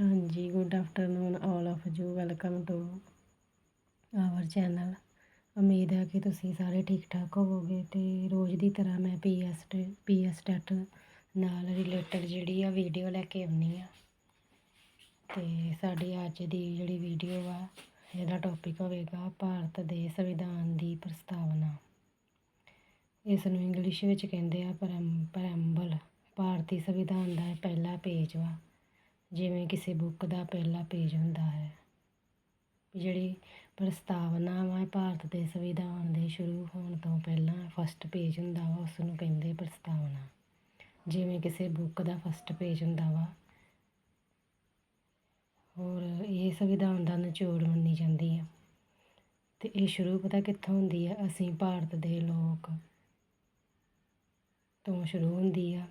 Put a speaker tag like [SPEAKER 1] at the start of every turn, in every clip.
[SPEAKER 1] ਹਾਂਜੀ good afternoon all of you welcome to our channel ਉਮੀਦ ਹੈ ਕਿ ਤੁਸੀਂ ਸਾਰੇ ਠੀਕ ਠਾਕ ਹੋਵੋਗੇ ਤੇ ਰੋਜ਼ ਦੀ ਤਰ੍ਹਾਂ ਮੈਂ ਪੀਐਸ ਪੀਐਸ ਟੈਟ ਨਾਲ ਰਿਲੇਟਡ ਜਿਹੜੀ ਆ ਵੀਡੀਓ ਲੈ ਕੇ ਆਉਣੀ ਆ। ਤੇ ਸਾਡੀ ਅੱਜ ਦੀ ਜਿਹੜੀ ਵੀਡੀਓ ਆ, ਇਹਦਾ ਟੌਪਿਕ ਹੋਵੇਗਾ ਭਾਰਤ ਦੇ ਸੰਵਿਧਾਨ ਦੀ ਪ੍ਰਸਤਾਵਨਾ। ਇਸ ਨੂੰ ਇੰਗਲਿਸ਼ ਵਿੱਚ ਕਹਿੰਦੇ ਆ ਪ੍ਰੈੰਬਲ। ਭਾਰਤੀ ਸੰਵਿਧਾਨ ਦਾ ਇਹ ਪਹਿਲਾ ਪੇਜ ਵਾ। ਜਿਵੇਂ ਕਿਸੇ ਬੁੱਕ ਦਾ ਪਹਿਲਾ ਪੇਜ ਹੁੰਦਾ ਹੈ ਜਿਹੜੀ ਪ੍ਰਸਤਾਵਨਾ ਵਾ ਭਾਰਤ ਦੇ ਸੰਵਿਧਾਨ ਦੇ ਸ਼ੁਰੂ ਹੋਣ ਤੋਂ ਪਹਿਲਾਂ ਫਸਟ ਪੇਜ ਹੁੰਦਾ ਵਾ ਉਸ ਨੂੰ ਕਹਿੰਦੇ ਪ੍ਰਸਤਾਵਨਾ। ਜਿਵੇਂ ਕਿਸੇ ਬੁੱਕ ਦਾ ਫਸਟ ਪੇਜ ਹੁੰਦਾ ਵਾ ਔਰ ਇਹ ਸੰਵਿਧਾਨ ਦਾ ਨਿਚੋੜ ਮੰਨੀ ਜਾਂਦੀ ਹੈ ਤੇ ਇਹ ਸ਼ੁਰੂ ਪਤਾ ਕਿੱਥੋਂ ਹੁੰਦੀ ਆ? ਅਸੀਂ ਭਾਰਤ ਦੇ ਲੋਕ ਤੋਂ ਸ਼ੁਰੂ ਹੁੰਦੀ ਆ।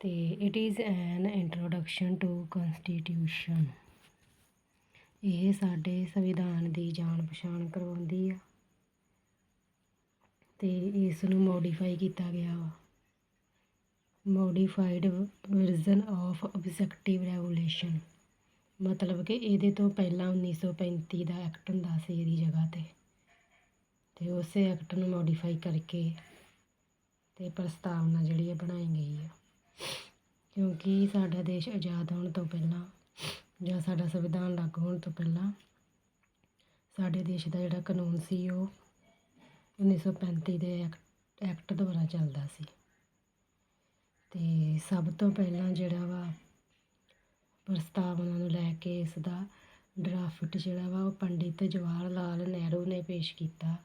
[SPEAKER 1] ਤੇ it is an introduction to constitution ਇਹ ਸਾਡੇ ਸੰਵਿਧਾਨ ਦੀ ਜਾਣ ਪਛਾਣ ਕਰਵਾਉਂਦੀ ਆ ਤੇ ਇਸ ਨੂੰ ਮੋਡੀਫਾਈ ਕੀਤਾ ਗਿਆ ਵਾ। Modified version of objective regulation ਮਤਲਬ ਕਿ ਇਹਦੇ ਤੋਂ ਪਹਿਲਾਂ 1935 ਦਾ ਐਕਟ ਹੁੰਦਾ ਸੀ ਇਹਦੀ ਜਗ੍ਹਾ ਤੇ। ਤੇ ਉਸੇ ਐਕਟ ਨੂੰ ਮੋਡੀਫਾਈ ਕਰਕੇ ਤੇ ਪ੍ਰਸਤਾਵਨਾ ਜਿਹੜੀ ਹੈ ਬਣਾਈ ਗਈ ਹੈ ਕਿਉਂਕਿ ਸਾਡਾ ਦੇਸ਼ ਆਜ਼ਾਦ ਹੋਣ ਤੋਂ ਪਹਿਲਾਂ ਜਾਂ ਸਾਡਾ ਸੰਵਿਧਾਨ ਲਾਗੂ ਹੋਣ ਤੋਂ ਪਹਿਲਾਂ ਸਾਡੇ ਦੇਸ਼ ਦਾ ਜਿਹੜਾ ਕਾਨੂੰਨ ਸੀ ਉਹ 1935 ਦੇ ਐਕਟ ਦੁਆਰਾ ਚੱਲਦਾ ਸੀ। ਅਤੇ ਸਭ ਤੋਂ ਪਹਿਲਾਂ ਜਿਹੜਾ ਵਾ ਪ੍ਰਸਤਾਵਨਾ ਨੂੰ ਲੈ ਕੇ ਇਸ ਦਾ ਡਰਾਫਟ ਜਿਹੜਾ ਵਾ ਉਹ ਪੰਡਿਤ ਜਵਾਹਰ ਲਾਲ ਨਹਿਰੂ ਨੇ ਪੇਸ਼ ਕੀਤਾ।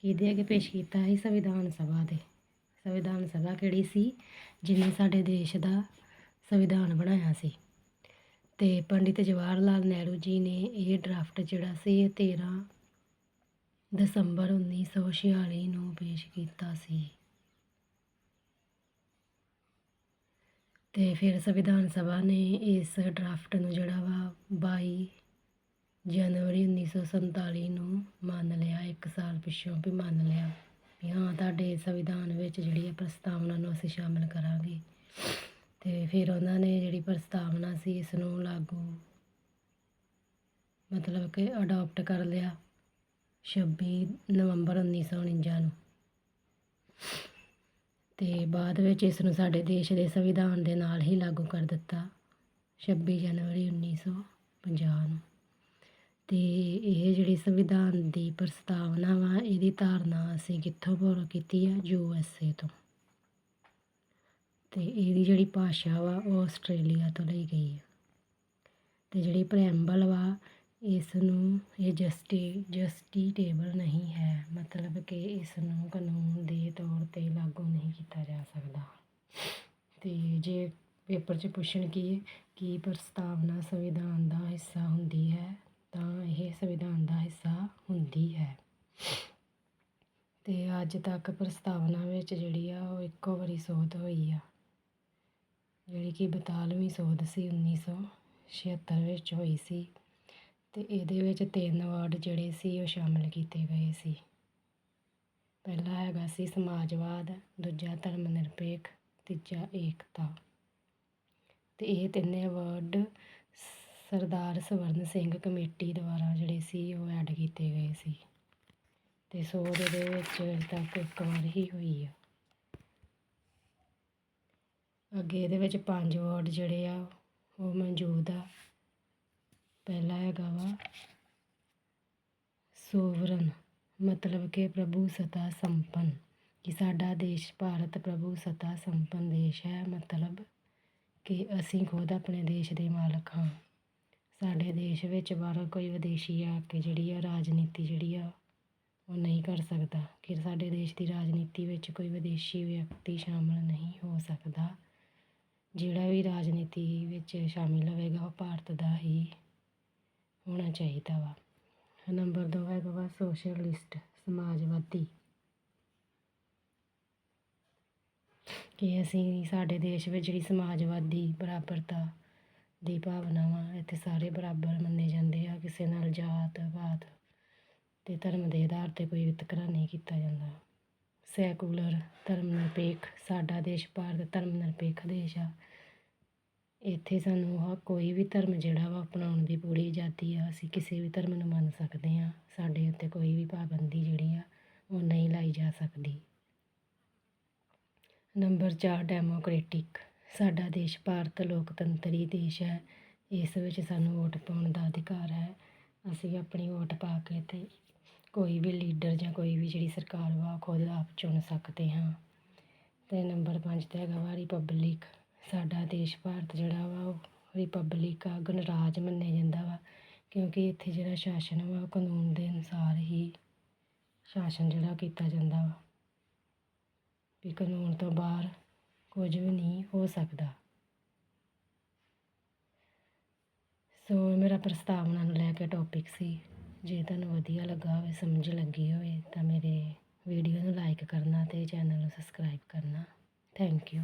[SPEAKER 1] ਕਿਹਦੇ ਅੱਗੇ ਪੇਸ਼ ਕੀਤਾ ਸੀ? ਸੰਵਿਧਾਨ ਸਭਾ ਦੇ। ਸੰਵਿਧਾਨ ਸਭਾ ਕਿਹੜੀ ਸੀ ਜਿਹਨੇ ਸਾਡੇ ਦੇਸ਼ ਦਾ ਸੰਵਿਧਾਨ ਬਣਾਇਆ ਸੀ। ਤੇ ਪੰਡਿਤ ਜਵਾਹਰ ਲਾਲ ਨਹਿਰੂ ਜੀ ਨੇ ਇਹ ਡਰਾਫਟ ਜਿਹੜਾ ਸੀ ਇਹ 13 ਦਸੰਬਰ 1946 ਨੂੰ ਪੇਸ਼ ਕੀਤਾ ਸੀ। ਤੇ ਫਿਰ ਸੰਵਿਧਾਨ ਸਭਾ ਨੇ ਇਸ ਡਰਾਫਟ ਨੂੰ ਜਿਹੜਾ ਵਾ 22 ਜਨਵਰੀ 1947 ਨੂੰ ਮੰਨ ਲਿਆ, ਇੱਕ ਸਾਲ ਪਿੱਛੋਂ ਵੀ ਮੰਨ ਲਿਆ। ਵੀ ਹਾਂ, ਤੁਹਾਡੇ ਸੰਵਿਧਾਨ ਵਿੱਚ ਜਿਹੜੀ ਹੈ ਪ੍ਰਸਤਾਵਨਾ ਨੂੰ ਅਸੀਂ ਸ਼ਾਮਲ ਕਰਾਂਗੇ। ਤੇ ਫਿਰ ਉਹਨਾਂ ਨੇ ਜਿਹੜੀ ਪ੍ਰਸਤਾਵਨਾ ਸੀ ਇਸ ਨੂੰ ਲਾਗੂ ਮਤਲਬ ਕਿ ਅਡਾਪਟ ਕਰ ਲਿਆ 26 ਨਵੰਬਰ 1949 ਨੂੰ। ਤੇ ਬਾਅਦ ਵਿੱਚ ਇਸ ਨੂੰ ਸਾਡੇ ਦੇਸ਼ ਦੇ ਸੰਵਿਧਾਨ ਦੇ ਨਾਲ ਹੀ ਲਾਗੂ ਕਰ ਦਿੱਤਾ 26 ਜਨਵਰੀ 1950 ਨੂੰ। ਤੇ ਇਹ ਜਿਹੜੀ ਸੰਵਿਧਾਨ ਦੀ ਪ੍ਰਸਤਾਵਨਾ ਵਾ, ਇਹਦੀ ਧਾਰਨਾ ਅਸੀਂ ਕਿੱਥੋਂ ਬੋਲ ਕੀਤੀ ਆ? ਯੂ ਐਸ ਏ ਤੋਂ। ਅਤੇ ਇਹਦੀ ਜਿਹੜੀ ਭਾਸ਼ਾ ਵਾ, ਉਹ ਆਸਟ੍ਰੇਲੀਆ ਤੋਂ ਲਈ ਗਈ ਹੈ ਅਤੇ ਜਿਹੜੀ ਪ੍ਰੈੰਬਲ ਵਾ ਇਸ ਨੂੰ ਇਹ ਜਸਟੀ ਜਸਟੀ ਟੇਬਲ ਨਹੀਂ ਹੈ। ਮਤਲਬ ਕਿ ਇਸ ਨੂੰ ਕਾਨੂੰਨ ਦੇ ਤੌਰ ਤੇ ਲਾਗੂ ਨਹੀਂ ਕੀਤਾ ਜਾ ਸਕਦਾ। ਅਤੇ ਜੇ ਪੇਪਰ 'ਚ ਪੁੱਛਣ ਕੀ ਕੀ ਪ੍ਰਸਤਾਵਨਾ ਸੰਵਿਧਾਨ ਦਾ ਹਿੱਸਾ ਹੁੰਦੀ ਹੈ ਤਾਂ ਇਹ ਸੰਵਿਧਾਨ ਦਾ ਹਿੱਸਾ ਹੁੰਦੀ ਹੈ। ਅਤੇ ਅੱਜ ਤੱਕ ਪ੍ਰਸਤਾਵਨਾ ਵਿੱਚ ਜਿਹੜੀ ਆ ਉਹ ਇੱਕੋ ਵਾਰੀ ਸੋਧ ਹੋਈ ਆ। ਜਿਹੜੀ ਕਿ 42ਵੀਂ ਸੋਧ ਸੀ 1976 ਵਿੱਚ ਹੋਈ ਸੀ। ਅਤੇ ਇਹਦੇ ਵਿੱਚ ਤਿੰਨ ਵਰਡ ਜਿਹੜੇ ਸੀ ਉਹ ਸ਼ਾਮਿਲ ਕੀਤੇ ਗਏ ਸੀ। ਪਹਿਲਾ ਹੈਗਾ ਸੀ ਸਮਾਜਵਾਦ, ਦੂਜਾ ਧਰਮ ਨਿਰਪੇਖ ਤੀਜਾ ਏਕਤਾ। ਅਤੇ ਇਹ ਤਿੰਨੇ ਵਰਡ ਸਰਦਾਰ ਸਵਰਨ ਸਿੰਘ ਕਮੇਟੀ ਦੁਆਰਾ ਜਿਹੜੇ ਸੀ, ਉਹ ਐਡ ਕੀਤੇ ਗਏ ਸੀ। ਤੇ ਸੋ ਦੇ ਵਿੱਚ ਅਜੇ ਤੱਕ ਇੱਕ ਵਾਰ ਹੀ ਹੋਈ ਆ। ਅੱਗੇ ਇਹਦੇ ਵਿੱਚ ਪੰਜ ਵਾਰਡ ਜਿਹੜੇ ਆ, ਉਹ ਮੌਜੂਦ ਆ। ਪਹਿਲਾ ਹੈਗਾ ਵਾ, ਸੋਵਰਨ, ਮਤਲਬ ਕਿ ਪ੍ਰਭੂ ਸਤਾ ਸੰਪਨ। ਕਿ ਸਾਡਾ ਦੇਸ਼ ਭਾਰਤ ਪ੍ਰਭੂ ਸਤਾ ਸੰਪੰਨ ਦੇਸ਼ ਹੈ, ਮਤਲਬ ਕਿ ਅਸੀਂ ਖੁਦ ਆਪਣੇ ਦੇਸ਼ ਦੇ ਮਾਲਕ ਹਾਂ। ਸਾਡੇ ਦੇਸ਼ ਵਿੱਚ ਬਾਹਰੋਂ ਕੋਈ ਵਿਦੇਸ਼ੀ ਆ ਕੇ ਜਿਹੜੀ ਆ, ਰਾਜਨੀਤੀ ਜਿਹੜੀ ਆ, ਉਹ ਨਹੀਂ ਕਰ ਸਕਦਾ। ਕਿ ਸਾਡੇ ਦੇਸ਼ ਦੀ ਰਾਜਨੀਤੀ ਵਿੱਚ ਕੋਈ ਵਿਦੇਸ਼ੀ ਵਿਅਕਤੀ ਸ਼ਾਮਿਲ ਨਹੀਂ ਹੋ ਸਕਦਾ। ਜਿਹੜਾ ਵੀ ਰਾਜਨੀਤੀ ਵਿੱਚ ਸ਼ਾਮਿਲ ਹੋਵੇਗਾ, ਉਹ ਭਾਰਤ ਦਾ ਹੀ ਹੋਣਾ ਚਾਹੀਦਾ ਵਾ। ਨੰਬਰ 2 ਹੈਗਾ ਵਾ, ਸੋਸ਼ਲਿਸਟ, ਸਮਾਜਵਾਦੀ। ਕਿ ਅਸੀਂ ਸਾਡੇ ਦੇਸ਼ ਵਿੱਚ ਜਿਹੜੀ ਸਮਾਜਵਾਦੀ, ਬਰਾਬਰਤਾ ਦੀ ਭਾਵਨਾਵਾਂ ਇੱਥੇ ਸਾਰੇ ਬਰਾਬਰ ਮੰਨੇ ਜਾਂਦੇ ਆ, ਕਿਸੇ ਨਾਲ ਜਾਤ ਪਾਤ ਅਤੇ ਧਰਮ ਦੇ ਆਧਾਰ 'ਤੇ ਕੋਈ ਵਿਤਕਰਾ ਨਹੀਂ ਕੀਤਾ ਜਾਂਦਾ। ਸੈਕੂਲਰ ਧਰਮ ਨਿਰਪੇਖ ਸਾਡਾ ਦੇਸ਼, ਭਾਰਤ ਧਰਮ ਨਿਰਪੇਖ ਦੇਸ਼ ਆ। ਇੱਥੇ ਸਾਨੂੰ ਆਹ ਕੋਈ ਵੀ ਧਰਮ ਜਿਹੜਾ ਵਾ ਅਪਣਾਉਣ ਦੀ ਪੂਰੀ ਆਜ਼ਾਦੀ ਆ, ਅਸੀਂ ਕਿਸੇ ਵੀ ਧਰਮ ਨੂੰ ਮੰਨ ਸਕਦੇ ਹਾਂ ਸਾਡੇ ਉੱਤੇ ਕੋਈ ਵੀ ਪਾਬੰਦੀ ਜਿਹੜੀ ਆ, ਉਹ ਨਹੀਂ ਲਾਈ ਜਾ ਸਕਦੀ। ਨੰਬਰ 4 ਡੈਮੋਕ੍ਰੇਟਿਕ ਸਾਡਾ ਦੇਸ਼ ਭਾਰਤ ਲੋਕਤੰਤਰੀ ਦੇਸ਼ ਹੈ, ਇਸ ਵਿੱਚ ਸਾਨੂੰ ਵੋਟ ਪਾਉਣ ਦਾ ਅਧਿਕਾਰ ਹੈ। ਅਸੀਂ ਆਪਣੀ ਵੋਟ ਪਾ ਕੇ ਤੇ ਕੋਈ ਵੀ ਲੀਡਰ ਜਾਂ ਕੋਈ ਵੀ ਜਿਹੜੀ ਸਰਕਾਰ ਵਾ, ਉਹ ਖੁਦ ਆਪ ਚੁਣ ਸਕਦੇ ਹਾਂ। ਅਤੇ ਨੰਬਰ ਪੰਜ ਤੇ ਹੈਗਾ ਵਾ, ਰਿਪਬਲਿਕ। ਸਾਡਾ ਦੇਸ਼ ਭਾਰਤ ਜਿਹੜਾ ਵਾ, ਉਹ ਰਿਪਬਲਿਕ ਆ, ਗਣਰਾਜ ਮੰਨਿਆ ਜਾਂਦਾ ਵਾ। ਕਿਉਂਕਿ ਇੱਥੇ ਜਿਹੜਾ ਸ਼ਾਸਨ ਵਾ, ਉਹ ਕਾਨੂੰਨ ਦੇ ਅਨੁਸਾਰ ਹੀ ਸ਼ਾਸਨ ਜਿਹੜਾ ਕੀਤਾ ਜਾਂਦਾ ਵਾ। ਵੀ ਕਾਨੂੰਨ ਤੋਂ ਬਾਹਰ ਕੁਝ ਵੀ ਨਹੀਂ ਹੋ ਸਕਦਾ। ਸੋ ਮੇਰਾ ਪ੍ਰਸਤਾਵਨਾ ਨੂੰ ਲੈ ਕੇ ਟੌਪਿਕ ਸੀ। ਜੇ ਤੁਹਾਨੂੰ ਵਧੀਆ ਲੱਗਾ ਹੋਵੇ, ਸਮਝ ਲੱਗੀ ਹੋਵੇ, ਤਾਂ ਮੇਰੇ ਵੀਡੀਓ ਨੂੰ ਲਾਈਕ ਕਰਨਾ ਅਤੇ ਚੈਨਲ ਨੂੰ ਸਬਸਕ੍ਰਾਈਬ ਕਰਨਾ। Thank you